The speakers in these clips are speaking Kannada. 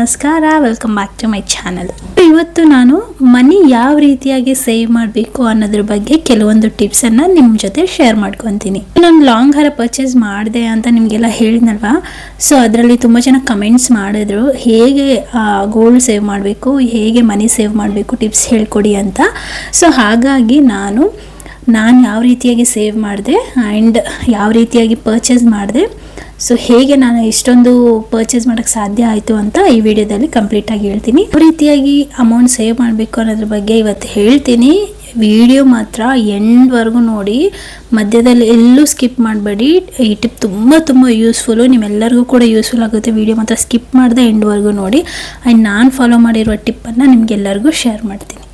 ನಮಸ್ಕಾರ welcome back to my channel ಇವತ್ತು ನಾನು ಮನಿ ಯಾವ ರೀತಿಯಾಗಿ ಸೇವ್ ಮಾಡಬೇಕು ಅನ್ನೋದ್ರ ಬಗ್ಗೆ ಕೆಲವೊಂದು ಟಿಪ್ಸನ್ನು ನಿಮ್ಮ ಜೊತೆ ಶೇರ್ ಮಾಡ್ಕೊತೀನಿ. ನಾನು ಲಾಂಗ್ ಹರ ಪರ್ಚೇಸ್ ಮಾಡಿದೆ ಅಂತ ನಿಮಗೆಲ್ಲ ಹೇಳಿದ್ನಲ್ವಾ? ಸೊ ಅದರಲ್ಲಿ ತುಂಬ ಜನ ಕಮೆಂಟ್ಸ್ ಮಾಡಿದ್ರು, ಹೇಗೆ ಗೋಲ್ಡ್ ಸೇವ್ ಮಾಡಬೇಕು, ಹೇಗೆ ಮನಿ ಸೇವ್ ಮಾಡಬೇಕು ಟಿಪ್ಸ್ ಹೇಳ್ಕೊಡಿ ಅಂತ. ಸೊ ಹಾಗಾಗಿ ನಾನು ನಾನು ಯಾವ ರೀತಿಯಾಗಿ ಸೇವ್ ಮಾಡಿದೆ ಆ್ಯಂಡ್ ಯಾವ ರೀತಿಯಾಗಿ ಪರ್ಚೇಸ್ ಮಾಡಿದೆ ಸೊ ಹೇಗೆ ನಾನು ಇಷ್ಟೊಂದು ಪರ್ಚೇಸ್ ಮಾಡೋಕ್ಕೆ ಸಾಧ್ಯ ಆಯಿತು ಅಂತ ಈ ವಿಡಿಯೋದಲ್ಲಿ ಕಂಪ್ಲೀಟಾಗಿ ಹೇಳ್ತೀನಿ. ಯಾವ ರೀತಿಯಾಗಿ ಅಮೌಂಟ್ ಸೇವ್ ಮಾಡಬೇಕು ಅನ್ನೋದ್ರ ಬಗ್ಗೆ ಇವತ್ತು ಹೇಳ್ತೀನಿ. ವಿಡಿಯೋ ಮಾತ್ರ ಎಂಡ್ವರೆಗೂ ನೋಡಿ. ಮಧ್ಯದಲ್ಲಿ ಎಲ್ಲೂ ಸ್ಕಿಪ್ ಮಾಡಬೇಡಿ. ಈ ಟಿಪ್ ತುಂಬ ತುಂಬ ಯೂಸ್ಫುಲ್ಲು ನಿಮ್ಮೆಲ್ಲರಿಗೂ ಕೂಡ ಯೂಸ್ಫುಲ್ ಆಗುತ್ತೆ. ವಿಡಿಯೋ ಮಾತ್ರ ಸ್ಕಿಪ್ ಮಾಡದೆ ಎಂಡ್ವರೆಗೂ ನೋಡಿ. ಆ್ಯಂಡ್ ನಾನು ಫಾಲೋ ಮಾಡಿರುವ ಟಿಪ್ಪನ್ನು ನಿಮಗೆಲ್ಲರಿಗೂ ಶೇರ್ ಮಾಡ್ತೀನಿ.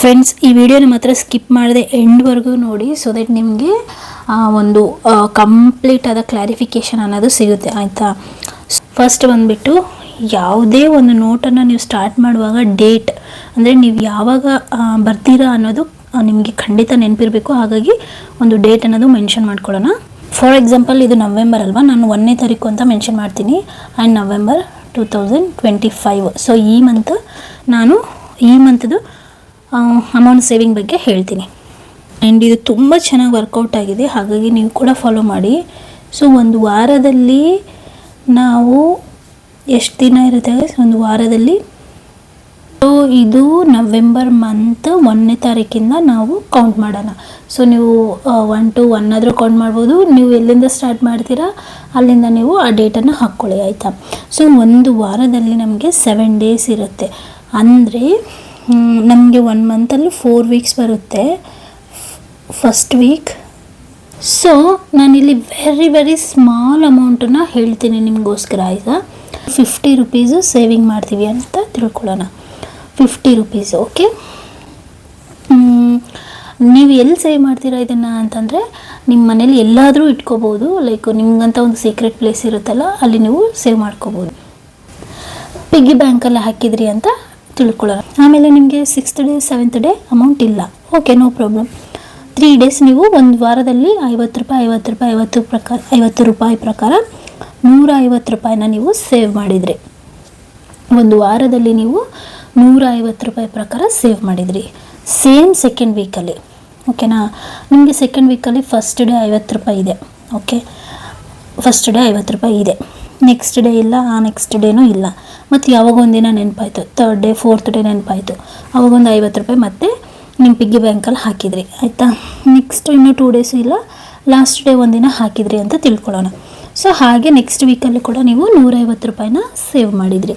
ಫ್ರೆಂಡ್ಸ್ ಈ ವಿಡಿಯೋನ ಮಾತ್ರ ಸ್ಕಿಪ್ ಮಾಡದೆ ಎಂಡ್ವರೆಗೂ ನೋಡಿ. ಸೊ ದಟ್ ನಿಮಗೆ ಒಂದು ಕಂಪ್ಲೀಟ್ ಆದ ಕ್ಲಾರಿಫಿಕೇಷನ್ ಅನ್ನೋದು ಸಿಗುತ್ತೆ, ಆಯಿತಾ? ಫಸ್ಟ್ ಬಂದುಬಿಟ್ಟು, ಯಾವುದೇ ಒಂದು ನೋಟನ್ನು ನೀವು ಸ್ಟಾರ್ಟ್ ಮಾಡುವಾಗ ಡೇಟ್ ಅಂದರೆ ನೀವು ಯಾವಾಗ ಬರ್ತೀರಾ ಅನ್ನೋದು ನಿಮಗೆ ಖಂಡಿತ ನೆನಪಿರಬೇಕು. ಹಾಗಾಗಿ ಒಂದು ಡೇಟ್ ಅನ್ನೋದು ಮೆನ್ಷನ್ ಮಾಡ್ಕೊಳ್ಳೋಣ. ಫಾರ್ ಎಕ್ಸಾಂಪಲ್ ಇದು ನವೆಂಬರ್ ಅಲ್ವಾ? ನಾನು ಒಂದನೇ ತಾರೀಕು ಅಂತ ಮೆನ್ಷನ್ ಮಾಡ್ತೀನಿ. And November two thousand twenty five so ಈ ಮಂತ್ ನಾನು, ಈ ಮಂತ್ದು ಅಮೌಂಟ್ ಸೇವಿಂಗ್ ಬಗ್ಗೆ ಹೇಳ್ತೀನಿ. ಆ್ಯಂಡ್ ಇದು ತುಂಬ ಚೆನ್ನಾಗಿ ವರ್ಕೌಟ್ ಆಗಿದೆ. ಹಾಗಾಗಿ ನೀವು ಕೂಡ ಫಾಲೋ ಮಾಡಿ. ಸೊ ಒಂದು ವಾರದಲ್ಲಿ ನಾವು ಎಷ್ಟು ದಿನ ಇರುತ್ತೆ ಒಂದು ವಾರದಲ್ಲಿ? ಸೊ ಇದು ನವೆಂಬರ್ ಮಂತ್ ಒಂದನೇ ತಾರೀಕಿಂದ ನಾವು ಕೌಂಟ್ ಮಾಡೋಣ. ಸೊ ನೀವು ಒನ್ ಟು ಒನ್ ಆದರೂ ಕೌಂಟ್ ಮಾಡ್ಬೋದು. ನೀವು ಎಲ್ಲಿಂದ ಸ್ಟಾರ್ಟ್ ಮಾಡ್ತೀರಾ? ಅಲ್ಲಿಂದ ನೀವು ಆ ಡೇಟನ್ನು ಹಾಕ್ಕೊಳ್ಳಿ ಆಯಿತಾ? ಸೊ ಒಂದು ವಾರದಲ್ಲಿ ನಮಗೆ ಸೆವೆನ್ ಡೇಸ್ ಇರುತ್ತೆ. ಅಂದರೆ ನಮಗೆ ಒನ್ ಮಂತಲ್ಲಿ ಫೋರ್ ವೀಕ್ಸ್ ಬರುತ್ತೆ. ಫಸ್ಟ್ ವೀಕ್ ಸೊ ನಾನಿಲ್ಲಿ ವೆರಿ ವೆರಿ ಸ್ಮಾಲ್ ಅಮೌಂಟನ್ನು ಹೇಳ್ತೀನಿ ನಿಮಗೋಸ್ಕರ, ಆಯಿತಾ? ಫಿಫ್ಟಿ ರುಪೀಸು ಸೇವಿಂಗ್ ಮಾಡ್ತೀವಿ ಅಂತ ತಿಳ್ಕೊಳ್ಳೋಣ. ಫಿಫ್ಟಿ ರುಪೀಸ್ ಓಕೆ ನೀವು ಎಲ್ಲಿ ಸೇವ್ ಮಾಡ್ತೀರಾ ಇದನ್ನು ಅಂತಂದರೆ ನಿಮ್ಮ ಮನೇಲಿ ಎಲ್ಲಾದರೂ ಇಟ್ಕೋಬೋದು ಲೈಕ್ ನಿಮ್ಗಂತ ಒಂದು ಸೀಕ್ರೆಟ್ ಪ್ಲೇಸ್ ಇರುತ್ತಲ್ಲ, ಅಲ್ಲಿ ನೀವು ಸೇವ್ ಮಾಡ್ಕೋಬೋದು. ಪಿಗ್ಗಿ ಬ್ಯಾಂಕಲ್ಲಿ ಹಾಕಿದ್ರಿ ಅಂತ ತಿಳ್ಕೊಳ್ಳೋಣ. ಆಮೇಲೆ ನಿಮಗೆ sixth day seventh day amount ಇಲ್ಲ. Okay no problem three days ನೀವು ಒಂದು ವಾರದಲ್ಲಿ ಐವತ್ತು ರೂಪಾಯಿ ಐವತ್ತು ರೂಪಾಯಿ, ಐವತ್ತು ಪ್ರಕಾರ ಐವತ್ತು ರೂಪಾಯಿ ಪ್ರಕಾರ ನೂರ ಐವತ್ತು ರೂಪಾಯಿನ ನೀವು ಸೇವ್ ಮಾಡಿದ್ರಿ. ಒಂದು ವಾರದಲ್ಲಿ ನೀವು ನೂರ ಐವತ್ತು ರೂಪಾಯಿ ಪ್ರಕಾರ ಸೇವ್ ಮಾಡಿದ್ರಿ. ಸೇಮ್ ಸೆಕೆಂಡ್ ವೀಕಲ್ಲಿ ಓಕೆನಾ ನಿಮಗೆ ಸೆಕೆಂಡ್ ವೀಕಲ್ಲಿ ಫಸ್ಟ್ ಡೇ ಐವತ್ತು ರೂಪಾಯಿ ಇದೆ. ಓಕೆ ಫಸ್ಟ್ ಡೇ ಐವತ್ತು ರೂಪಾಯಿ ಇದೆ. ನೆಕ್ಸ್ಟ್ ಡೇ ಇಲ್ಲ, ಆ ನೆಕ್ಸ್ಟ್ ಡೇನೂ ಇಲ್ಲ. ಮತ್ತು ಯಾವಾಗ ಒಂದಿನ ನೆನಪಾಯಿತು. ತರ್ಡ್ ಡೇ ಫೋರ್ತ್ ಡೇ ನೆನಪಾಯಿತು. ಅವಾಗೊಂದು ಐವತ್ತು ರೂಪಾಯಿ ಮತ್ತೆ ನಿಮ್ಮ ಪಿಗ್ಗಿ ಬ್ಯಾಂಕಲ್ಲಿ ಹಾಕಿದ್ರಿ, ಆಯಿತಾ? ನೆಕ್ಸ್ಟ್ ಇನ್ನೂ ಟೂ ಡೇಸು ಇಲ್ಲ ಲಾಸ್ಟ್ ಡೇ ಒಂದಿನ ಹಾಕಿದ್ರಿ ಅಂತ ತಿಳ್ಕೊಳ್ಳೋಣ. ಸೊ ಹಾಗೆ ನೆಕ್ಸ್ಟ್ ವೀಕಲ್ಲಿ ಕೂಡ ನೀವು ನೂರೈವತ್ತು ರೂಪಾಯಿನ ಸೇವ್ ಮಾಡಿದ್ರಿ.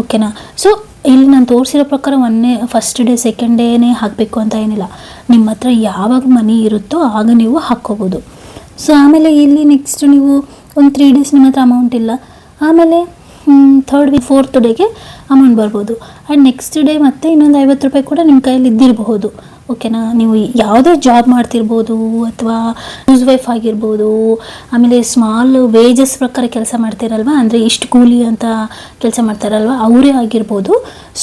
ಓಕೆನಾ ಸೊ ಇಲ್ಲಿ ನಾನು ತೋರಿಸಿರೋ ಪ್ರಕಾರ ಒಂದೇ ಫಸ್ಟ್ ಡೇ ಸೆಕೆಂಡ್ ಡೇನೇ ಹಾಕಬೇಕು ಅಂತ ಏನಿಲ್ಲ. ನಿಮ್ಮ ಹತ್ರ ಯಾವಾಗ ಮನಿ ಇರುತ್ತೋ ಆಗ ನೀವು ಹಾಕ್ಕೋಬೋದು. ಸೊ ಆಮೇಲೆ ಇಲ್ಲಿ ನೆಕ್ಸ್ಟ್ ನೀವು ಒಂದು ತ್ರೀ ಡೇಸ್ ನಿಮ್ಮ ಹತ್ರ ಅಮೌಂಟ್ ಇಲ್ಲ. ಆಮೇಲೆ ಥರ್ಡ್ ವೀಕ್ ಫೋರ್ತ್ ಡೇಗೆ ಅಮೌಂಟ್ ಬರ್ಬೋದು. ಆ್ಯಂಡ್ ನೆಕ್ಸ್ಟ್ ಡೇ ಮತ್ತೆ ಇನ್ನೊಂದು ಐವತ್ತು ರೂಪಾಯಿ ಕೂಡ ನಿಮ್ಮ ಕೈಯಲ್ಲಿ ಇದ್ದಿರಬಹುದು. ಓಕೆನಾ ನೀವು ಯಾವುದೇ ಜಾಬ್ ಮಾಡ್ತಿರ್ಬೋದು ಅಥವಾ ಹೌಸ್ ವೈಫ್ ಆಗಿರ್ಬೋದು, ಆಮೇಲೆ ಸ್ಮಾಲ್ ವೇಜಸ್ ಪ್ರಕಾರ ಕೆಲಸ ಮಾಡ್ತಿರಲ್ವ, ಅಂದರೆ ಇಷ್ಟು ಕೂಲಿ ಅಂತ ಕೆಲಸ ಮಾಡ್ತಾರಲ್ವ, ಅವರೇ ಆಗಿರ್ಬೋದು.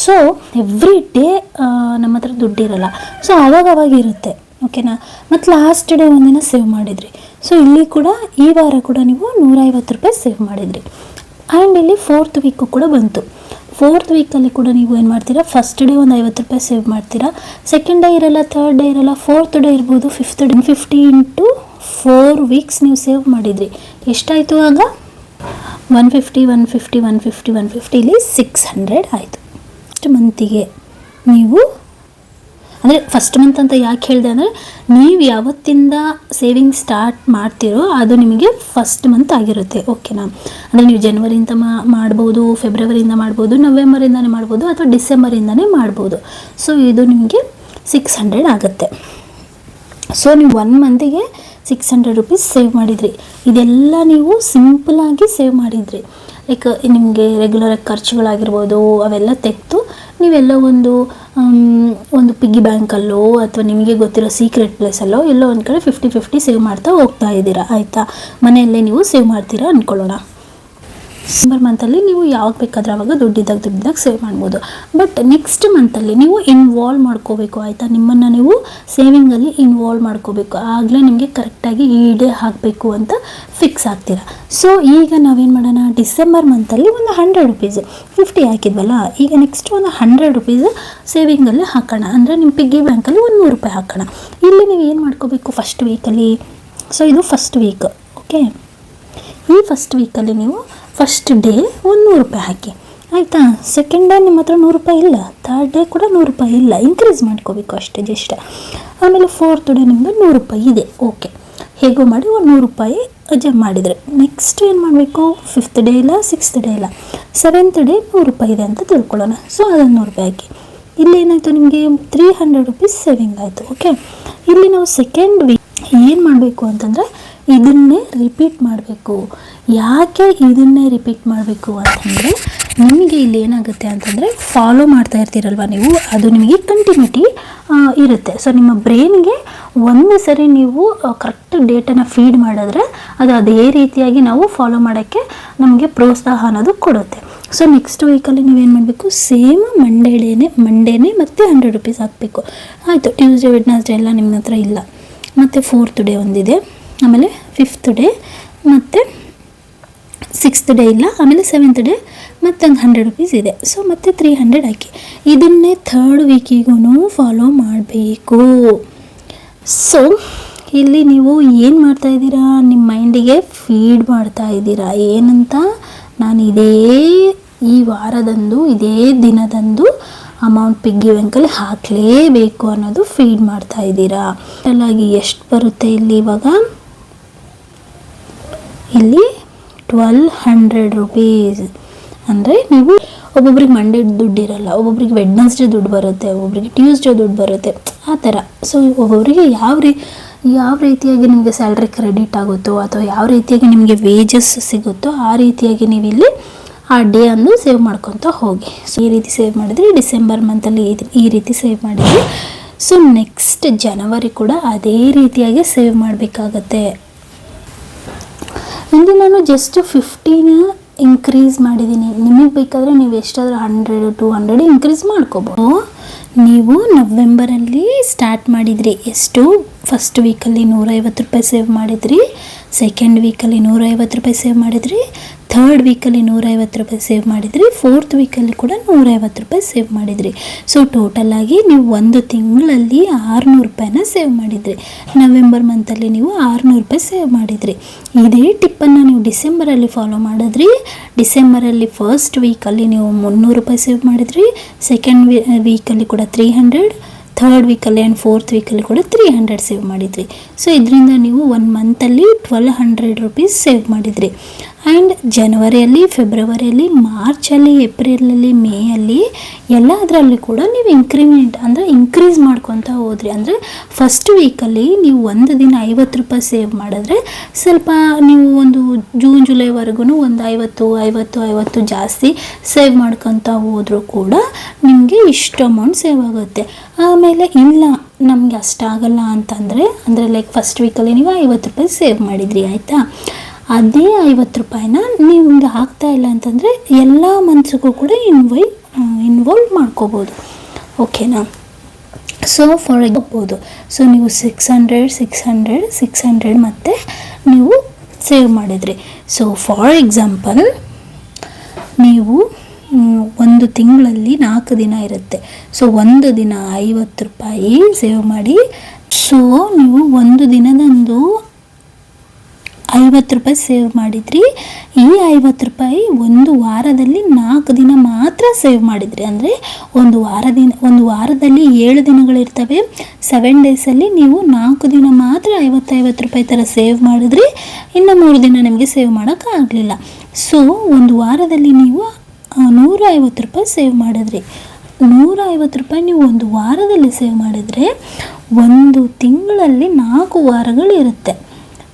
ಸೊ ಎವ್ರಿ ಡೇ ನಮ್ಮ ಹತ್ರ ದುಡ್ಡಿರಲ್ಲ. ಸೊ ಅವಾಗ ಇರುತ್ತೆ. ಓಕೆನಾ ಮತ್ತು ಲಾಸ್ಟ್ ಡೇ ಒಂದಿನ ಸೇವ್ ಮಾಡಿದ್ರಿ. ಸೊ ಇಲ್ಲಿ ಕೂಡ ಈ ವಾರ ಕೂಡ ನೀವು ನೂರೈವತ್ತು ರೂಪಾಯಿ ಸೇವ್ ಮಾಡಿದ್ರಿ. ಆ್ಯಂಡ್ ಇಲ್ಲಿ ಫೋರ್ತ್ ವೀಕು ಕೂಡ ಬಂತು. ಫೋರ್ತ್ ವೀಕಲ್ಲಿ ಕೂಡ ನೀವು ಏನು ಮಾಡ್ತೀರಾ? ಫಸ್ಟ್ ಡೇ ಒಂದು ಐವತ್ತು ರೂಪಾಯಿ ಸೇವ್ ಮಾಡ್ತೀರಾ. ಸೆಕೆಂಡ್ ಡೇ ಇರಲ್ಲ ಥರ್ಡ್ ಡೇ ಇರಲ್ಲ ಫೋರ್ತ್ ಡೇ ಇರ್ಬೋದು fifth day fifty into four weeks ನೀವು ಸೇವ್ ಮಾಡಿದ್ರಿ. ಎಷ್ಟಾಯಿತು ಆಗ? One fifty one fifty one fifty one ಫಿಫ್ಟಿಲಿ six hundred ಆಯಿತು. ಇಷ್ಟು ಮಂತಿಗೆ ನೀವು ಅಂದರೆ ಫಸ್ಟ್ ಮಂತ್ ಅಂತ ಯಾಕೆ ಹೇಳಿದೆ ಅಂದರೆ, ನೀವು ಯಾವತ್ತಿಂದ ಸೇವಿಂಗ್ ಸ್ಟಾರ್ಟ್ ಮಾಡ್ತೀರೋ ಅದು ನಿಮಗೆ ಫಸ್ಟ್ ಮಂತ್ ಆಗಿರುತ್ತೆ ಓಕೆನಾ ಅಂದರೆ ನೀವು ಜನವರಿಯಿಂದ ಮಾಡ್ಬೋದು ಫೆಬ್ರವರಿಯಿಂದ ಮಾಡ್ಬೋದು ನವೆಂಬರಿಂದನೇ ಮಾಡ್ಬೋದು, ಅಥವಾ ಡಿಸೆಂಬರಿಂದನೇ ಮಾಡ್ಬೋದು. ಸೊ ಇದು ನಿಮಗೆ ಸಿಕ್ಸ್ ಹಂಡ್ರೆಡ್ ಆಗುತ್ತೆ. ಸೊ ನೀವು ಒನ್ ಮಂತಿಗೆ ಸಿಕ್ಸ್ ಹಂಡ್ರೆಡ್ ರುಪೀಸ್ ಸೇವ್ ಮಾಡಿದ್ರಿ. ಇದೆಲ್ಲ ನೀವು ಸಿಂಪಲಾಗಿ ಸೇವ್ ಮಾಡಿದ್ರಿ. ಲೈಕ್ ನಿಮಗೆ ರೆಗ್ಯುಲರ್ ಖರ್ಚುಗಳಾಗಿರ್ಬೋದು, ಅವೆಲ್ಲ ತೆಗೆದು ನೀವೆಲ್ಲ ಒಂದು ಒಂದು ಪಿಗ್ಗಿ ಬ್ಯಾಂಕಲ್ಲೋ ಅಥವಾ ನಿಮಗೆ ಗೊತ್ತಿರೋ ಸೀಕ್ರೆಟ್ ಪ್ಲೇಸಲ್ಲೋ ಎಲ್ಲೋ ಒಂದು ಕಡೆ ಫಿಫ್ಟಿ ಫಿಫ್ಟಿ ಸೇವ್ ಮಾಡ್ತಾ ಹೋಗ್ತಾ ಇದ್ದೀರಾ, ಆಯಿತಾ? ಮನೆಯಲ್ಲೇ ನೀವು ಸೇವ್ ಮಾಡ್ತೀರಾ ಅಂದ್ಕೊಳ್ಳೋಣ ಡಿಸೆಂಬರ್ ಮಂತಲ್ಲಿ ನೀವು ಯಾವಾಗ ಬೇಕಾದ್ರೆ ಅವಾಗ ದುಡ್ಡಿದ್ದಾಗ ದುಡ್ಡಿದ್ದಾಗ ಸೇವ್ ಮಾಡ್ಬೋದು. ಬಟ್ ನೆಕ್ಸ್ಟ್ ಮಂತಲ್ಲಿ ನೀವು ಇನ್ವಾಲ್ವ್ ಮಾಡ್ಕೋಬೇಕು, ಆಯಿತಾ? ನಿಮ್ಮನ್ನು ನೀವು ಸೇವಿಂಗಲ್ಲಿ ಇನ್ವಾಲ್ವ್ ಮಾಡ್ಕೋಬೇಕು. ಆಗಲೇ ನಿಮಗೆ ಕರೆಕ್ಟಾಗಿ ಈ ಡೇ ಹಾಕಬೇಕು ಅಂತ ಫಿಕ್ಸ್ ಆಗ್ತೀರ? ಸೊ ಈಗ ನಾವೇನು ಮಾಡೋಣ? ಡಿಸೆಂಬರ್ ಮಂತಲ್ಲಿ ಒಂದು ಹಂಡ್ರೆಡ್ ರುಪೀಸ್ ಫಿಫ್ಟಿ ಹಾಕಿದ್ವಲ್ಲ, ಈಗ ನೆಕ್ಸ್ಟ್ ಒಂದು ಹಂಡ್ರೆಡ್ ರುಪೀಸ್ ಸೇವಿಂಗಲ್ಲಿ ಹಾಕೋಣ. ಅಂದರೆ ನಿಮ್ಮ ಪಿಗ್ಗಿ ಬ್ಯಾಂಕಲ್ಲಿ ಒಂದು ನೂರು ರೂಪಾಯಿ ಹಾಕೋಣ. ಇಲ್ಲಿ ನೀವು ಏನು ಮಾಡ್ಕೋಬೇಕು ಫಸ್ಟ್ ವೀಕಲ್ಲಿ ಸೊ ಇದು ಫಸ್ಟ್ ವೀಕ್ ಓಕೆ ಈ ಫಸ್ಟ್ ವೀಕಲ್ಲಿ ನೀವು ಫಸ್ಟ್ ಡೇ ಒಂದು ನೂರು ರೂಪಾಯಿ ಹಾಕಿ. ಆಯಿತಾ? ಸೆಕೆಂಡ್ ಡೇ ನಿಮ್ಮ ಹತ್ರ ನೂರು ರೂಪಾಯಿ ಇಲ್ಲ. ಥರ್ಡ್ ಡೇ ಕೂಡ ನೂರು ರೂಪಾಯಿ ಇಲ್ಲ. ಇನ್ಕ್ರೀಸ್ ಮಾಡ್ಕೋಬೇಕು ಅಷ್ಟೇ ಜಸ್ಟ್ ಆಮೇಲೆ ಫೋರ್ತ್ ಡೇ ನಿಮ್ಮದು ನೂರು ರೂಪಾಯಿ ಇದೆ. ಓಕೆ ಹೇಗೋ ಮಾಡಿ ಒಂದು ನೂರು ರೂಪಾಯಿ ಜಮ್ ಮಾಡಿದರೆ. ನೆಕ್ಸ್ಟ್ ಏನು ಮಾಡಬೇಕು? ಫಿಫ್ತ್ ಡೇ ಇಲ್ಲ ಸಿಕ್ಸ್ತ್ ಡೇ ಇಲ್ಲ. ಸೆವೆಂತ್ ಡೇ ನೂರು ರೂಪಾಯಿ ಇದೆ ಅಂತ ತಿಳ್ಕೊಳ್ಳೋಣ. ಸೊ ಅದನ್ನು ನೂರು ರೂಪಾಯಿ ಹಾಕಿ. ಇಲ್ಲಿ ಏನಾಯಿತು ನಿಮಗೆ? ತ್ರೀ ಹಂಡ್ರೆಡ್ ರುಪೀಸ್ ಸೇವಿಂಗ್ ಆಯಿತು. ಓಕೆ ಇಲ್ಲಿ ನಾವು ಸೆಕೆಂಡ್ ವೀಕ್ ಏನು ಮಾಡಬೇಕು ಅಂತಂದರೆ ಇದನ್ನೇ ರಿಪೀಟ್ ಮಾಡಬೇಕು. ಯಾಕೆ ಇದನ್ನೇ ರಿಪೀಟ್ ಮಾಡಬೇಕು ಅಂತಂದರೆ, ನಿಮಗೆ ಇಲ್ಲಿ ಏನಾಗುತ್ತೆ ಅಂತಂದರೆ ಫಾಲೋ ಮಾಡ್ತಾ ಇರ್ತೀರಲ್ವ ನೀವು, ಅದು ನಿಮಗೆ ಕಂಟಿನ್ಯೂಟಿ ಇರುತ್ತೆ. ಸೊ ನಿಮ್ಮ ಬ್ರೈನ್ಗೆ ಒಂದು ಸರಿ ನೀವು ಕರೆಕ್ಟ್ ಡೇಟನ್ನು ಫೀಡ್ ಮಾಡಿದ್ರೆ, ಅದು ಅದೇ ರೀತಿಯಾಗಿ ನಾವು ಫಾಲೋ ಮಾಡೋಕ್ಕೆ ನಮಗೆ ಪ್ರೋತ್ಸಾಹ ಅನ್ನೋದು ಕೊಡುತ್ತೆ. ಸೊ ನೆಕ್ಸ್ಟ್ ವೀಕಲ್ಲಿ ನೀವೇನು ಮಾಡಬೇಕು? ಸೇಮ್ ಮಂಡೇ ಡೇನೆ ಮಂಡೇನೆ ಮತ್ತು ಹಂಡ್ರೆಡ್ ರುಪೀಸ್ ಹಾಕಬೇಕು. ಆಯಿತು ಟ್ಯೂಸ್ಡೇ ವೆಡ್ನಸ್ಡೇ ಎಲ್ಲ ನಿಮ್ಮ ಹತ್ರ ಇಲ್ಲ. ಮತ್ತು ಫೋರ್ತ್ ಡೇ ಒಂದಿದೆ. ಆಮೇಲೆ ಫಿಫ್ತ್ ಡೇ ಮತ್ತು ಸಿಕ್ಸ್ತ್ ಡೇ ಇಲ್ಲ, ಆಮೇಲೆ ಸೆವೆಂತ್ ಡೇ ಮತ್ತೊಂದು ಹಂಡ್ರೆಡ್ ರುಪೀಸ್ ಇದೆ. ಸೊ ಮತ್ತೆ ತ್ರೀ ಹಂಡ್ರೆಡ್ ಹಾಕಿ. ಇದನ್ನೇ ಥರ್ಡ್ ವೀಕಿಗೂ ಫಾಲೋ ಮಾಡಬೇಕು. ಸೊ ಇಲ್ಲಿ ನೀವು ಏನು ಮಾಡ್ತಾ ಇದ್ದೀರಾ? ನಿಮ್ಮ ಮೈಂಡಿಗೆ ಫೀಡ್ ಮಾಡ್ತಾ ಇದ್ದೀರಾ? ಏನಂತ ನಾನು ಇದೇ ಈ ವಾರದಂದು, ಇದೇ ದಿನದಂದು ಅಮೌಂಟ್ ಪಿಗ್ಗಿ ಬ್ಯಾಂಕಲ್ಲಿ ಹಾಕಲೇಬೇಕು ಅನ್ನೋದು ಫೀಡ್ ಮಾಡ್ತಾ ಇದ್ದೀರಾ? ಟೋಟಲಾಗಿ ಎಷ್ಟು ಬರುತ್ತೆ ಇಲ್ಲಿ ಇವಾಗ? ಇಲ್ಲಿ ಟ್ವೆಲ್ ಹಂಡ್ರೆಡ್ ರುಪೀಸ್ ಅಂದರೆ ನೀವು ಒಬ್ಬೊಬ್ರಿಗೆ ಮಂಡೇ ದುಡ್ಡು ಇರಲ್ಲ, ಒಬ್ಬೊಬ್ರಿಗೆ ವೆಡ್ನಸ್ಡೇ ದುಡ್ಡು ಬರುತ್ತೆ, ಒಬ್ಬೊಬ್ರಿಗೆ ಟ್ಯೂಸ್ಡೇ ದುಡ್ಡು ಬರುತ್ತೆ, ಆ ಥರ. ಸೊ ಒಬ್ಬೊಬ್ಬರಿಗೆ ಯಾವ ರೀ, ಯಾವ ರೀತಿಯಾಗಿ ನಿಮಗೆ ಸ್ಯಾಲ್ರಿ ಕ್ರೆಡಿಟ್ ಆಗುತ್ತೋ ಅಥವಾ ಯಾವ ರೀತಿಯಾಗಿ ನಿಮಗೆ ವೇಜಸ್ ಸಿಗುತ್ತೋ ಆ ರೀತಿಯಾಗಿ ನೀವು ಇಲ್ಲಿ ಆ ಡೇ ಅನ್ನು ಸೇವ್ ಮಾಡ್ಕೊತ ಹೋಗಿ. ಸೊ ಈ ರೀತಿ ಸೇವ್ ಮಾಡಿದರೆ ಡಿಸೆಂಬರ್ ಮಂತಲ್ಲಿ ಈ ರೀತಿ ಸೇವ್ ಮಾಡಿದ್ರಿ ಸೊ ನೆಕ್ಸ್ಟ್ ಜನವರಿ ಕೂಡ ಅದೇ ರೀತಿಯಾಗಿ ಸೇವ್ ಮಾಡಬೇಕಾಗತ್ತೆ. ಇಲ್ಲಿ ನಾನು ಜಸ್ಟ್ ಫಿಫ್ಟೀನ್ ಇನ್ಕ್ರೀಸ್ ಮಾಡಿದ್ದೀನಿ. ನಿಮಗೆ ಬೇಕಾದರೆ ನೀವು ಎಷ್ಟಾದರೂ ಹಂಡ್ರೆಡ್ ಟು ಹಂಡ್ರೆಡ್ ಇನ್ಕ್ರೀಸ್ ಮಾಡ್ಕೋಬೋದು. ನೀವು ನವೆಂಬರಲ್ಲಿ ಸ್ಟಾರ್ಟ್ ಮಾಡಿದ್ರಿ. ಎಷ್ಟು? ಫಸ್ಟ್ ವೀಕಲ್ಲಿ ನೂರೈವತ್ತು ರೂಪಾಯಿ ಸೇವ್ ಮಾಡಿದ್ರಿ. ಸೆಕೆಂಡ್ ವೀಕಲ್ಲಿ ನೂರೈವತ್ತು ರೂಪಾಯಿ ಸೇವ್ ಮಾಡಿದ್ರಿ. ಥರ್ಡ್ ವೀಕಲ್ಲಿ ನೂರೈವತ್ತು ರೂಪಾಯಿ ಸೇವ್ ಮಾಡಿದ್ರಿ. ಫೋರ್ತ್ ವೀಕಲ್ಲಿ ಕೂಡ ನೂರೈವತ್ತು ರೂಪಾಯಿ ಸೇವ್ ಮಾಡಿದ್ರಿ. ಸೊ ಟೋಟಲಾಗಿ ನೀವು ಒಂದು ತಿಂಗಳಲ್ಲಿ ಆರುನೂರು ರೂಪಾಯಿನ ಸೇವ್ ಮಾಡಿದ್ರಿ. ನವೆಂಬರ್ ಮಂತಲ್ಲಿ ನೀವು ಆರುನೂರು ರೂಪಾಯಿ ಸೇವ್ ಮಾಡಿದ್ರಿ. ಇದೇ ಟಿಪ್ಪನ್ನು ನೀವು ಡಿಸೆಂಬರಲ್ಲಿ ಫಾಲೋ ಮಾಡಿದ್ರಿ. ಡಿಸೆಂಬರಲ್ಲಿ ಫಸ್ಟ್ ವೀಕಲ್ಲಿ ನೀವು ಮುನ್ನೂರು ರೂಪಾಯಿ ಸೇವ್ ಮಾಡಿದ್ರಿ. ಸೆಕೆಂಡ್ ವೀಕಲ್ಲಿ ಕೂಡ ತ್ರೀ ಹಂಡ್ರೆಡ್ ಥರ್ಡ್ ವೀಕಲ್ಲಿ ಆ್ಯಂಡ್ ಫೋರ್ತ್ ವೀಕಲ್ಲಿ ಕೂಡ ತ್ರೀ ಹಂಡ್ರೆಡ್ ಸೇವ್ ಮಾಡಿದ್ರಿ ಸೊ ಇದರಿಂದ ನೀವು ಒನ್ ಮಂತಲ್ಲಿ ಟ್ವೆಲ್ ಹಂಡ್ರೆಡ್ ರುಪೀಸ್ ಸೇವ್ ಮಾಡಿದ್ರಿ. ಆ್ಯಂಡ್ ಜನವರಿಯಲ್ಲಿ ಫೆಬ್ರವರಿಯಲ್ಲಿ ಮಾರ್ಚಲ್ಲಿ ಏಪ್ರಿಲಲ್ಲಿ ಮೇಯಲ್ಲಿ ಎಲ್ಲದರಲ್ಲಿ ಕೂಡ ನೀವು ಇನ್ಕ್ರಿಮೆಂಟ್ ಅಂದರೆ ಇನ್ಕ್ರೀಸ್ ಮಾಡ್ಕೊತ ಹೋದ್ರಿ. ಅಂದರೆ ಫಸ್ಟ್ ವೀಕಲ್ಲಿ ನೀವು ಒಂದು ದಿನ ಐವತ್ತು ರೂಪಾಯಿ ಸೇವ್ ಮಾಡಿದ್ರೆ ಸ್ವಲ್ಪ ನೀವು ಒಂದು ಜೂನ್ ಜುಲೈವರೆಗೂ ಒಂದು ಐವತ್ತು ಐವತ್ತು ಐವತ್ತು ಜಾಸ್ತಿ ಸೇವ್ ಮಾಡ್ಕೊತ ಹೋದರೂ ಕೂಡ ನಿಮಗೆ ಇಷ್ಟು ಅಮೌಂಟ್ ಸೇವ್ ಆಗುತ್ತೆ. ಆಮೇಲೆ ಇಲ್ಲ, ನಮಗೆ ಅಷ್ಟಾಗಲ್ಲ ಅಂತಂದರೆ, ಅಂದರೆ ಲೈಕ್ ಫಸ್ಟ್ ವೀಕಲ್ಲಿ ನೀವು ಐವತ್ತು ರೂಪಾಯಿ ಸೇವ್ ಮಾಡಿದ್ರಿ, ಆಯಿತಾ? ಅದೇ ಐವತ್ತು ರೂಪಾಯಿನ ನಿಮ್ಗೆ ಆಗ್ತಾ ಇಲ್ಲ ಅಂತಂದರೆ ಎಲ್ಲ ಮನ್ಸಿಗೂ ಕೂಡ ಇನ್ವೈ ಇನ್ವಾಲ್ವ್ ಮಾಡ್ಕೋಬೋದು. ಓಕೆನಾ ಸೊ ಫಾರ್ ಎಗ್ಬೋದು ಸೊ ನೀವು six hundred six hundred six hundred ಮತ್ತು ನೀವು ಸೇವ್ ಮಾಡಿದ್ರಿ. ಸೊ ಫಾರ್ ಎಕ್ಸಾಂಪಲ್ ನೀವು ಒಂದು ತಿಂಗಳಲ್ಲಿ ನಾಲ್ಕು ದಿನ ಇರುತ್ತೆ. ಸೊ ಒಂದು ದಿನ ಐವತ್ತು ರೂಪಾಯಿ ಸೇವ್ ಮಾಡಿ. ಸೊ ನೀವು ಒಂದು ದಿನದಂದು ಐವತ್ತು ರೂಪಾಯಿ ಸೇವ್ ಮಾಡಿದ್ರಿ. ಈ ಐವತ್ತು ರೂಪಾಯಿ ಒಂದು ವಾರದಲ್ಲಿ ನಾಲ್ಕು ದಿನ ಮಾತ್ರ ಸೇವ್ ಮಾಡಿದ್ರಿ. ಅಂದರೆ ಒಂದು ವಾರ ದಿನ ಒಂದು ವಾರದಲ್ಲಿ ಏಳು ದಿನಗಳಿರ್ತವೆ ಸೆವೆನ್ ಡೇಸಲ್ಲಿ ನೀವು ನಾಲ್ಕು ದಿನ ಮಾತ್ರ ಐವತ್ತೈವತ್ತು ರೂಪಾಯಿ ಥರ ಸೇವ್ ಮಾಡಿದ್ರಿ. ಇನ್ನು ಮೂರು ದಿನ ನಿಮಗೆ ಸೇವ್ ಮಾಡೋಕ್ಕಾಗಲಿಲ್ಲ ಸೊ ಒಂದು ವಾರದಲ್ಲಿ ನೀವು ನೂರ ಐವತ್ತು ರೂಪಾಯಿ ಸೇವ್ ಮಾಡಿದ್ರಿ. ನೂರ ಐವತ್ತು ರೂಪಾಯಿ ನೀವು ಒಂದು ವಾರದಲ್ಲಿ ಸೇವ್ ಮಾಡಿದರೆ ಒಂದು ತಿಂಗಳಲ್ಲಿ ನಾಲ್ಕು ವಾರಗಳು ಇರುತ್ತೆ.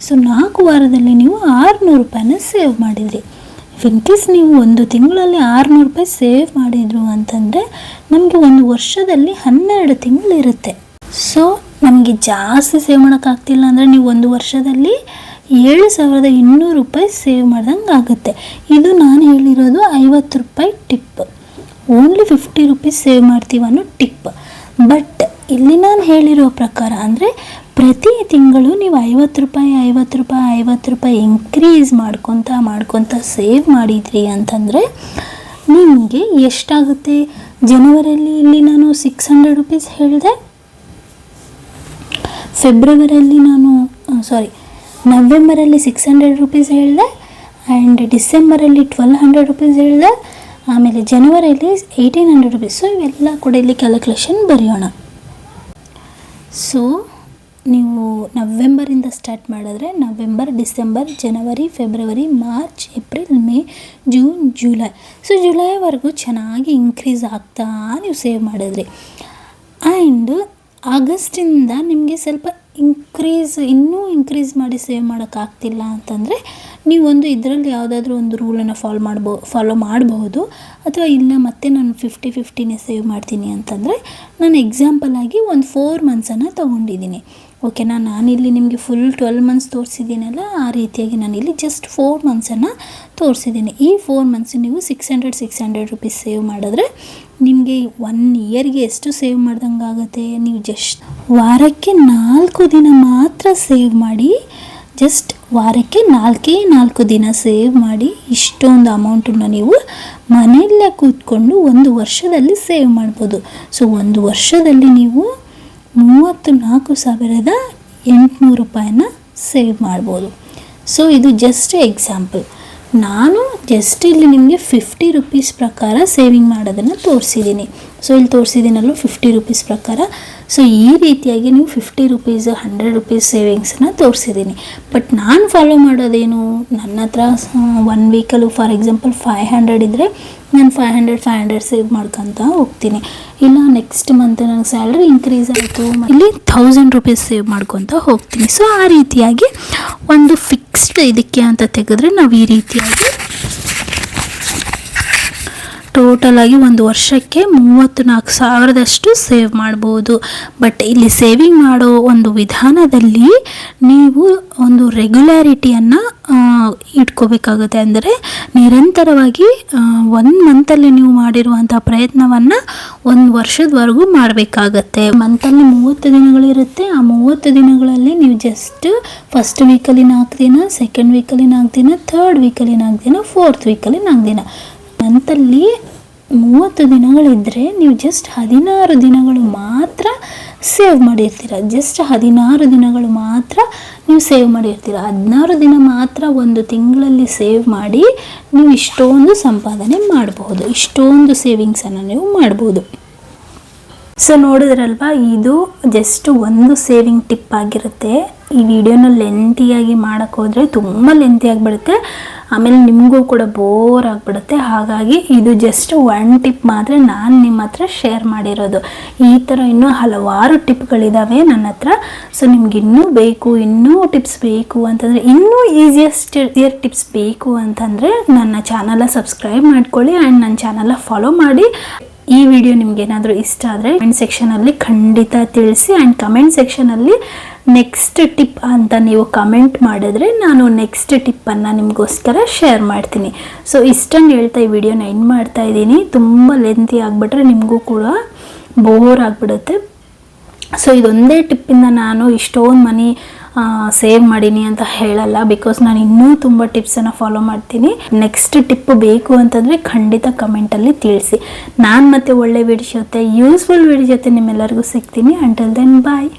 ಸೊ ನಾಲ್ಕು ವಾರದಲ್ಲಿ ನೀವು ಆರುನೂರು ರೂಪಾಯಿನ ಸೇವ್ ಮಾಡಿದ್ರಿ. ಇನ್ ನೀವು ಒಂದು ತಿಂಗಳಲ್ಲಿ ಆರುನೂರು ರೂಪಾಯಿ ಸೇವ್ ಮಾಡಿದ್ರು ಅಂತಂದರೆ ನಮಗೆ ಒಂದು ವರ್ಷದಲ್ಲಿ ಹನ್ನೆರಡು ತಿಂಗಳಿರುತ್ತೆ ಸೊ ನಮಗೆ ಜಾಸ್ತಿ ಸೇವ್ ಮಾಡೋಕ್ಕಾಗ್ತಿಲ್ಲ ಅಂದರೆ ನೀವು ಒಂದು ವರ್ಷದಲ್ಲಿ ಏಳು ಸಾವಿರದ ಇನ್ನೂರು ರೂಪಾಯಿ ಸೇವ್ ಮಾಡ್ದಂಗೆ ಆಗುತ್ತೆ. ಇದು ನಾನು ಹೇಳಿರೋದು ಐವತ್ತು ರೂಪಾಯಿ tip. Only fifty rupees save ಮಾಡ್ತೀವಿ ಟಿಪ್. ಬಟ್ ಇಲ್ಲಿ ನಾನು ಹೇಳಿರೋ ಪ್ರಕಾರ ಅಂದರೆ ಪ್ರತಿ ತಿಂಗಳು ನೀವು ಐವತ್ತು ರೂಪಾಯಿ ಐವತ್ತು ರೂಪಾಯಿ ಐವತ್ತು ರೂಪಾಯಿ ಇನ್ಕ್ರೀಸ್ ಮಾಡ್ಕೊತ ಮಾಡ್ಕೊತ ಸೇವ್ ಮಾಡಿದ್ರಿ ಅಂತಂದರೆ ನಿಮಗೆ ಎಷ್ಟಾಗುತ್ತೆ? ಜನವರಿಯಲ್ಲಿ ಇಲ್ಲಿ ನಾನು ಸಿಕ್ಸ್ ಹಂಡ್ರೆಡ್ ರುಪೀಸ್ ಹೇಳಿದೆ. ಫೆಬ್ರವರಿಯಲ್ಲಿ ನಾನು ಸಾರಿ ನವೆಂಬರಲ್ಲಿ ಸಿಕ್ಸ್ ಹಂಡ್ರೆಡ್ ರುಪೀಸ್ ಹೇಳಿದೆ ಆ್ಯಂಡ್ ಡಿಸೆಂಬರಲ್ಲಿ ಟ್ವೆಲ್ ಹಂಡ್ರೆಡ್ ರುಪೀಸ್ ಹೇಳಿದೆ. ಆಮೇಲೆ ಜನವರಿಯಲ್ಲಿ ಏಯ್ಟೀನ್ ಹಂಡ್ರೆಡ್ ರುಪೀಸ್ ಇವೆಲ್ಲ ಕೂಡ ಇಲ್ಲಿ ಕ್ಯಾಲ್ಕುಲೇಷನ್ ಬರೆಯೋಣ. ಸೊ ನೀವು ನವೆಂಬರಿಂದ ಸ್ಟಾರ್ಟ್ ಮಾಡಿದ್ರೆ November, December, January, February, March, April, May, June, July. So, ಜುಲೈವರೆಗೂ ಚೆನ್ನಾಗಿ ಇನ್ಕ್ರೀಸ್ ಆಗ್ತಾ ನೀವು ಸೇವ್ ಮಾಡಿದ್ರಿ. ಆ್ಯಂಡ್ ಆಗಸ್ಟಿಂದ ನಿಮಗೆ ಸ್ವಲ್ಪ ಇನ್ಕ್ರೀಸ್, ಇನ್ನೂ ಇನ್ಕ್ರೀಸ್ ಮಾಡಿ ಸೇವ್ ಮಾಡೋಕ್ಕಾಗ್ತಿಲ್ಲ ಅಂತಂದರೆ ನೀವೊಂದು ಇದರಲ್ಲಿ ಯಾವುದಾದ್ರೂ ಒಂದು ರೂಲನ್ನು ಫಾಲೋ ಮಾಡ್ಬೋ, ಫಾಲೋ ಮಾಡಬಹುದು. ಅಥವಾ ಇಲ್ಲ, ಮತ್ತೆ ನಾನು ಫಿಫ್ಟಿ ಫಿಫ್ಟಿನೇ ಸೇವ್ ಮಾಡ್ತೀನಿ ಅಂತಂದರೆ ನಾನು ಎಕ್ಸಾಂಪಲ್ ಆಗಿ ಒಂದು ಫೋರ್ ಮಂತ್ಸನ್ನು ತೊಗೊಂಡಿದ್ದೀನಿ. ಓಕೆನಾ ನಾನಿಲ್ಲಿ ನಿಮಗೆ ಫುಲ್ ಟ್ವೆಲ್ ಮಂತ್ಸ್ ತೋರಿಸಿದ್ದೀನಲ್ಲ, ಆ ರೀತಿಯಾಗಿ ನಾನಿಲ್ಲಿ ಜಸ್ಟ್ ಫೋರ್ ಮಂತ್ಸನ್ನು ತೋರಿಸಿದ್ದೀನಿ. ಈ ಫೋರ್ ಮಂತ್ಸ್ ನೀವು six hundred six hundred rupees save ಮಾಡಿದ್ರೆ ನಿಮಗೆ ಒನ್ ಇಯರ್ಗೆ ಎಷ್ಟು ಸೇವ್ ಮಾಡ್ದಂಗೆ ಆಗುತ್ತೆ? ನೀವು ಜಸ್ಟ್ ವಾರಕ್ಕೆ ನಾಲ್ಕು ದಿನ ಮಾತ್ರ ಸೇವ್ ಮಾಡಿ ಜಸ್ಟ್ ವಾರಕ್ಕೆ ನಾಲ್ಕೇ ನಾಲ್ಕು ದಿನ ಸೇವ್ ಮಾಡಿ, ಇಷ್ಟೊಂದು ಅಮೌಂಟನ್ನು ನೀವು ಮನೆಯಲ್ಲೇ ಕೂತ್ಕೊಂಡು ಒಂದು ವರ್ಷದಲ್ಲಿ ಸೇವ್ ಮಾಡ್ಬೋದು. ಸೊ ಒಂದು ವರ್ಷದಲ್ಲಿ ನೀವು ಮೂವತ್ತು ನಾಲ್ಕು ಸಾವಿರದ ಎಂಟುನೂರು ರೂಪಾಯಿನ ಸೇವ್ ಮಾಡ್ಬೋದು. ಸೊ ಇದು ಜಸ್ಟ್ ಎಕ್ಸಾಂಪಲ್ ನಾನು ಜಸ್ಟ್ ಇಲ್ಲಿ ನಿಮಗೆ ಫಿಫ್ಟಿ ರುಪೀಸ್ ಪ್ರಕಾರ ಸೇವಿಂಗ್ ಮಾಡೋದನ್ನು ತೋರಿಸಿದ್ದೀನಿ. ಸೊ ಇಲ್ಲಿ ತೋರಿಸಿದ್ದೀನಲ್ಲೂ ಫಿಫ್ಟಿ ರುಪೀಸ್ ಪ್ರಕಾರ. ಸೊ ಈ ರೀತಿಯಾಗಿ ನೀವು ಫಿಫ್ಟಿ ರುಪೀಸ್ ಹಂಡ್ರೆಡ್ ರುಪೀಸ್ ಸೇವಿಂಗ್ಸನ್ನ ತೋರಿಸಿದ್ದೀನಿ. ಬಟ್ ನಾನು ಫಾಲೋ ಮಾಡೋದೇನು? ನನ್ನ ಹತ್ರ ಒನ್ ವೀಕಲ್ಲೂ ಫಾರ್ ಎಕ್ಸಾಂಪಲ್ ಫೈವ್ ಹಂಡ್ರೆಡ್ ಇದ್ದರೆ ನಾನು five hundred five hundred save ಮಾಡ್ಕೊತ ಹೋಗ್ತೀನಿ. ಇಲ್ಲ ನೆಕ್ಸ್ಟ್ ಮಂತ್ ನನಗೆ ಸ್ಯಾಲ್ರಿ ಇನ್ಕ್ರೀಸ್ ಆಯಿತು. ಇಲ್ಲಿ ಥೌಸಂಡ್ ರುಪೀಸ್ ಸೇವ್ ಮಾಡ್ಕೊತ ಹೋಗ್ತೀನಿ. ಸೊ ಆ ರೀತಿಯಾಗಿ ಒಂದು ಫಿಕ್ಸ್ಡ್ ಇದಕ್ಕೆ ಅಂತ ತೆಗೆದ್ರೆ ನಾವು ಈ ರೀತಿಯಾಗಿ ಟೋಟಲ್ ಆಗಿ ಒಂದು ವರ್ಷಕ್ಕೆ ಮೂವತ್ತು ನಾಲ್ಕು ಸಾವಿರದಷ್ಟು ಸೇವ್ ಮಾಡ್ಬೋದು. ಬಟ್ ಇಲ್ಲಿ ಸೇವಿಂಗ್ ಮಾಡೋ ಒಂದು ವಿಧಾನದಲ್ಲಿ ನೀವು ಒಂದು ರೆಗ್ಯುಲಾರಿಟಿಯನ್ನು ಇಟ್ಕೋಬೇಕಾಗುತ್ತೆ. ಅಂದರೆ ನಿರಂತರವಾಗಿ ಒಂದು ಮಂತಲ್ಲಿ ನೀವು ಮಾಡಿರುವಂಥ ಪ್ರಯತ್ನವನ್ನು ಒಂದು ವರ್ಷದವರೆಗೂ ಮಾಡಬೇಕಾಗತ್ತೆ. ಮಂತಲ್ಲಿ ಮೂವತ್ತು ದಿನಗಳಿರುತ್ತೆ. ಆ ಮೂವತ್ತು ದಿನಗಳಲ್ಲಿ ನೀವು ಜಸ್ಟ್ ಫಸ್ಟ್ ವೀಕಲ್ಲಿ ನಾಲ್ಕು ದಿನ ಸೆಕೆಂಡ್ ವೀಕಲ್ಲಿ ನಾಲ್ಕು ದಿನ ಥರ್ಡ್ ವೀಕಲ್ಲಿ ನಾಲ್ಕು ದಿನ ಫೋರ್ತ್ ವೀಕಲ್ಲಿ ನಾಲ್ಕು ದಿನ ಮಂತಲ್ಲಿ ಮೂವತ್ತು ದಿನಗಳಿದ್ದರೆ ನೀವು ಜಸ್ಟ್ ಹದಿನಾರು ದಿನಗಳು ಮಾತ್ರ ಸೇವ್ ಮಾಡಿರ್ತೀರ. ಜಸ್ಟ್ ಹದಿನಾರು ದಿನಗಳು ಮಾತ್ರ ನೀವು ಸೇವ್ ಮಾಡಿರ್ತೀರ. ಹದಿನಾರು ದಿನ ಮಾತ್ರ ಒಂದು ತಿಂಗಳಲ್ಲಿ ಸೇವ್ ಮಾಡಿ ನೀವು ಇಷ್ಟೊಂದು ಸಂಪಾದನೆ ಮಾಡಬಹುದು. ಇಷ್ಟೊಂದು ಸೇವಿಂಗ್ಸನ್ನು ನೀವು ಮಾಡ್ಬೋದು ಸೊ ನೋಡಿದ್ರಲ್ವಾ, ಇದು ಜಸ್ಟ್ ಒಂದು ಸೇವಿಂಗ್ ಟಿಪ್ ಆಗಿರುತ್ತೆ. ಈ ವಿಡಿಯೋನ ಲೆಂತಿಯಾಗಿ ಮಾಡೋಕ್ಕೆ ಹೋದರೆ ತುಂಬ ಲೆಂತಿಯಾಗಿ ಆಗಿಬಿಡುತ್ತೆ. ಆಮೇಲೆ ನಿಮಗೂ ಕೂಡ ಬೋರ್ ಆಗಿಬಿಡುತ್ತೆ. ಹಾಗಾಗಿ ಇದು ಜಸ್ಟ್ ಒನ್ ಟಿಪ್ ಮಾತ್ರ ನಾನು ನಿಮ್ಮ ಹತ್ರ ಶೇರ್ ಮಾಡಿರೋದು. ಈ ಥರ ಇನ್ನೂ ಹಲವಾರು ಟಿಪ್ಗಳಿದ್ದಾವೆ ನನ್ನ ಹತ್ರ. ಸೊ ನಿಮ್ಗೆ ಇನ್ನೂ ಬೇಕು, ಇನ್ನೂ ಟಿಪ್ಸ್ ಬೇಕು ಅಂತಂದರೆ, ಇನ್ನೂ ಈಸಿಯೆಸ್ಟ್ ಇಯರ್ ಟಿಪ್ಸ್ ಬೇಕು ಅಂತಂದರೆ ನನ್ನ ಚಾನಲ ಸಬ್ಸ್ಕ್ರೈಬ್ ಮಾಡ್ಕೊಳ್ಳಿ ಆ್ಯಂಡ್ ನನ್ನ ಚಾನಲ ಫಾಲೋ ಮಾಡಿ. ಈ ವಿಡಿಯೋ ನಿಮ್ಗೆ ಏನಾದರೂ ಇಷ್ಟ ಆದರೆ ಕಮೆಂಟ್ ಸೆಕ್ಷನಲ್ಲಿ ಖಂಡಿತ ತಿಳಿಸಿ ಆ್ಯಂಡ್ ಕಮೆಂಟ್ ಸೆಕ್ಷನಲ್ಲಿ ನೆಕ್ಸ್ಟ್ ಟಿಪ್ ಅಂತ ನೀವು ಕಮೆಂಟ್ ಮಾಡಿದ್ರೆ ನಾನು ನೆಕ್ಸ್ಟ್ ಟಿಪ್ಪನ್ನು ನಿಮಗೋಸ್ಕರ ಶೇರ್ ಮಾಡ್ತೀನಿ. ಸೊ ಇಷ್ಟನ್ನು ಹೇಳ್ತಾ ಈ ವಿಡಿಯೋನ ಎಂಡ್ ಮಾಡ್ತಾ ಇದ್ದೀನಿ. ತುಂಬ ಲೆಂತಿ ಆಗಿಬಿಟ್ರೆ ನಿಮಗೂ ಕೂಡ ಬೋರ್ ಆಗಿಬಿಡುತ್ತೆ. ಸೊ ಇದೊಂದೇ ಟಿಪ್ಪಿಂದ ನಾನು ಇಷ್ಟೊಂದು ಮನಿ ಸೇವ್ ಮಾಡೀನಿ ಅಂತ ಹೇಳಲ್ಲ ಬಿಕಾಸ್ ನಾನು ಇನ್ನೂ ತುಂಬ ಟಿಪ್ಸನ್ನು ಫಾಲೋ ಮಾಡ್ತೀನಿ. ನೆಕ್ಸ್ಟ್ ಟಿಪ್ ಬೇಕು ಅಂತಂದರೆ ಖಂಡಿತ ಕಮೆಂಟಲ್ಲಿ ತಿಳಿಸಿ. ನಾನು ಮತ್ತೆ ಒಳ್ಳೆ ವಿಡಿಯೋ ಜೊತೆ ಯೂಸ್ಫುಲ್ ವಿಡಿಯೋ ಜೊತೆ ನಿಮ್ಮೆಲ್ಲರಿಗೂ ಸಿಗ್ತೀನಿ. Until then bye